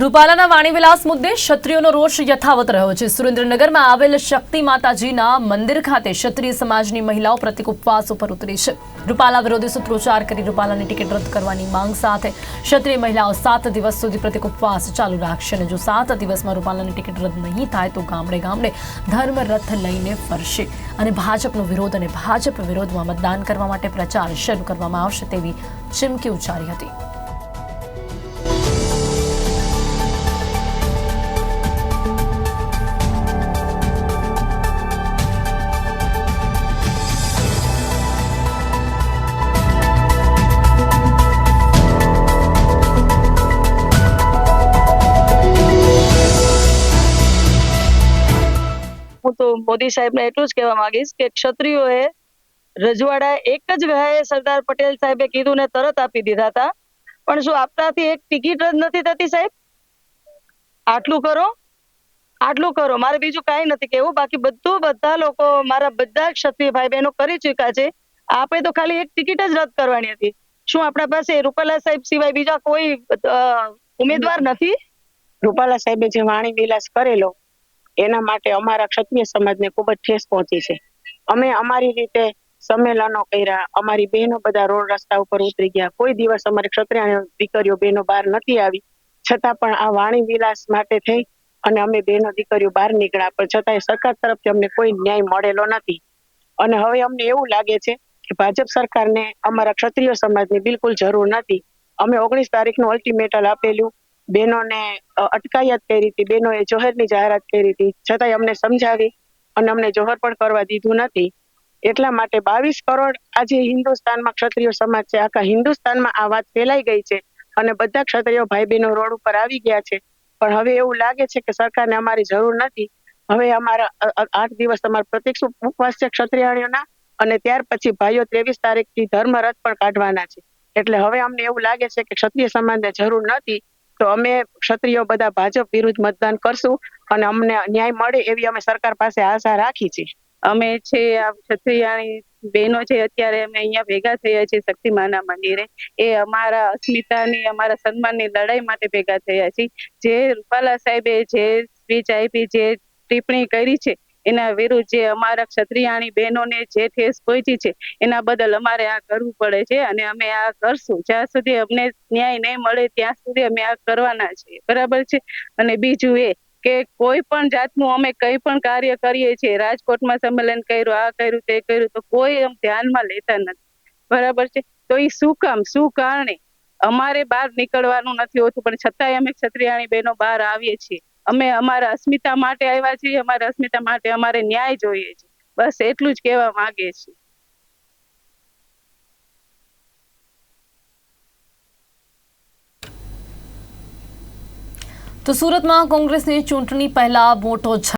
રૂપાલાના વાણીવિલાસ મુદ્દે ક્ષત્રિયોનો રોષ યથાવત રહ્યો છે. સુરેન્દ્રનગરમાં આવેલ શક્તિ માતાજીના મંદિર ખાતે ક્ષત્રિય સમાજની મહિલાઓ પ્રતિક ઉપવાસ ઉપર ઉતરી છે. રૂપાલા વિરોધી સૂત્રોચ્ચાર કરી રૂપાલાની ટિકિટ રદ કરવાની માંગ સાથે ક્ષત્રિય મહિલાઓ સાત દિવસ સુધી પ્રતિક ઉપવાસ ચાલુ રાખશે અને જો સાત દિવસમાં રૂપાલાની ટિકિટ રદ નહીં થાય તો ગામડે ગામડે ધર્મ રથ લઈને ફરશે અને ભાજપનો વિરોધ અને ભાજપ વિરોધમાં મતદાન કરવા માટે પ્રચાર શરૂ કરવામાં આવશે તેવી ચીમકી ઉચ્ચારી હતી. હું તો મોદી સાહેબને એટલું જ કહેવા માંગીશ કે ક્ષત્રિયોએ રજવાડા એક જ ગાયે સરદાર પટેલ સાહેબે કીધું ને તરત આપી દીધા હતા. પણ શું આપણાથી એક ટિકિટ જ નથી થતી સાહેબ? આટલું કરો આટલું કરો. મારે બીજું કાંઈ નથી કેવું બાકી બધું બધા લોકો મારા બધા ક્ષત્રિય ભાઈ બહેનો કરી ચૂક્યા છે. આપણે તો ખાલી એક ટિકિટ જ રદ કરવાની હતી. શું આપણા પાસે રૂપાલા સાહેબ સિવાય બીજા કોઈ ઉમેદવાર નથી? રૂપાલા સાહેબે જે વાણી વિલાસ કરેલો એના માટે અમારા ક્ષત્રિય સમાજને ખૂબ જ ઠેસ પહોંચી છે. અમે અમારી રીતે સંમેલનો કર્યા, અમારી બહેનો બધા રોડ રસ્તા ઉપર ઉતરી ગયા. કોઈ દિવસ અમારી ક્ષત્રિય દીકરીઓ બહેનો બહાર નથી આવી. છતાં પણ આ વાણી વિલાસ માટે થઈ અને અમે બહેનો દીકરીઓ બહાર નીકળ્યા. પણ છતાંય સરકાર તરફથી અમને કોઈ ન્યાય મળેલો નથી. અને હવે અમને એવું લાગે છે કે ભાજપ સરકારને અમારા ક્ષત્રિય સમાજની બિલકુલ જરૂર નથી. અમે ઓગણીસ તારીખનું અલ્ટિમેટલ આપેલું. બહેનોને અટકાયત કરી હતી. બહેનોએ જોહરની જાહેરાત કરી હતી. છતાંય અમને સમજાવી અને અમને જોહર પણ કરવા દીધું નથી. એટલા માટે બાવીસ કરોડ આજે હિન્દુસ્તાનમાં ક્ષત્રિય સમાજ છે. આખા હિન્દુસ્તાનમાં આ વાત ફેલાઈ ગઈ છે અને બધા ક્ષત્રિય ભાઈ બહેનો રોડ ઉપર આવી ગયા છે. પણ હવે એવું લાગે છે કે સરકારને અમારી જરૂર નથી. હવે અમારા આઠ દિવસ અમારા પ્રત્યક્ષ ઉપવાસ છે ક્ષત્રિયાણીઓના અને ત્યાર પછી ભાઈઓ ત્રેવીસ તારીખથી ધર્મરથ પણ કાઢવાના છે. એટલે હવે અમને એવું લાગે છે કે ક્ષત્રિય સમાજને જરૂર નથી. તો અમે ક્ષત્રિયો બધા ભાજપ વિરુદ્ધ મતદાન કરશું અને અમને ન્યાય મળે એવી અમે સરકાર પાસે આશા રાખી છે. અમે છે, આ ક્ષત્રિયાણી બહેનો છે, અત્યારે અમે અહીંયા ભેગા થયા છીએ શક્તિમાના મંદિરે. એ અમારા અસ્મિતાની, અમારા સન્માનની લડાઈ માટે ભેગા થયા છીએ. જે રૂપાલા સાહેબે જે સ્પીચ આપી, જે ટિપ્પણી કરી છે એના વિરુદ્ધ જે અમારા ક્ષત્રિયાણી બહેનોને જે ઠેસ પહોંચી છે, એના બદલ અમારે આ કરવું પડે છે અને અમે આ કરશું. જ્યાં સુધી અમને ન્યાય નહીં મળે, ત્યાં સુધી અમે આ કરવાના છીએ. બરાબર છે? અને બીજું એ કે કોઈ પણ જાતનું અમે કઈ પણ કાર્ય કરીએ છીએ, રાજકોટમાં સંમેલન કર્યું, આ કર્યું, તે કર્યું, તો કોઈ એમ ધ્યાનમાં લેતા નથી. બરાબર છે? તો એ શું કામ? શું કારણે? અમારે બહાર નીકળવાનું નથી હોતું, પણ છતાંય અમે ક્ષત્રિયાણી બહેનો બહાર આવીએ છીએ. અમે અમારા અસ્મિતા માટે આવ્યા છીએ, અમારા અસ્મિતા માટે અમારે ન્યાય જોઈએ છે. બસ એટલું જ કહેવા માંગે છે. તો સુરતમાં કોંગ્રેસની ચૂંટણી પહેલા મોટો